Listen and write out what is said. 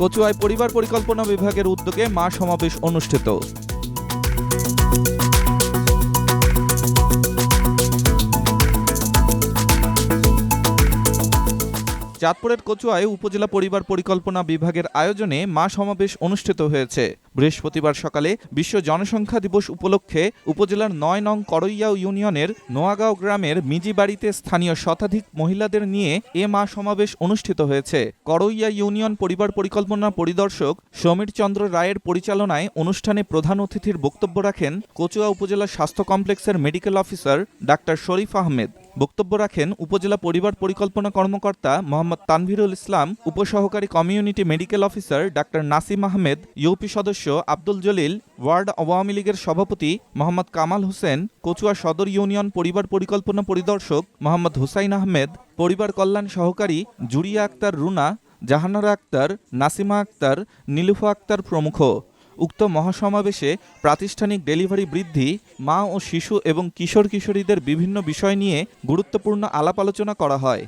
কচুয়ায় পরিবার পরিকল্পনা বিভাগের উদ্যোগে মা সমাবেশ অনুষ্ঠিত। চাঁদপুরের কচুয়ায় উপজেলা পরিবার পরিকল্পনা বিভাগের আয়োজনে মা সমাবেশ অনুষ্ঠিত হয়েছে। বৃহস্পতিবার সকালে বিশ্ব জনসংখ্যা দিবস উপলক্ষে উপজেলার নয় নং করইয়া ইউনিয়নের নোয়াগাঁও গ্রামের মিজি বাড়িতে স্থানীয় শতাধিক মহিলাদের নিয়ে এ মা সমাবেশ অনুষ্ঠিত হয়েছে। করইয়া ইউনিয়ন পরিবার পরিকল্পনা পরিদর্শক সমীর চন্দ্র রায়ের পরিচালনায় অনুষ্ঠানে প্রধান অতিথির বক্তব্য রাখেন কচুয়া উপজেলা স্বাস্থ্য কমপ্লেক্সের medical officer doctor Sharif Ahmed. বক্তব্য রাখেন উপজেলা পরিবার পরিকল্পনা কর্মকর্তা মোহাম্মদ তানভীরুল ইসলাম, উপসহকারী community medical officer doctor Nasim Ahmed, UP সদস্য আব্দুল জলিল, ওয়ার্ড আওয়ামী লীগের সভাপতি মোহাম্মদ কামাল হোসেন, কচুয়া সদর ইউনিয়ন পরিবার পরিকল্পনা পরিদর্শক মোহাম্মদ হুসাইন আহমেদ, পরিবার কল্যাণ সহকারী জুরিয়া আক্তার রুনা, জাহানারা আক্তার, নাসিমা আক্তার, নীলুফা আক্তার প্রমুখ। উক্ত মহাসমাবেশে প্রাতিষ্ঠানিক ডেলিভারি বৃদ্ধি, মা ও শিশু এবং কিশোর কিশোরীদের বিভিন্ন বিষয় নিয়ে গুরুত্বপূর্ণ আলাপ আলোচনা করা হয়।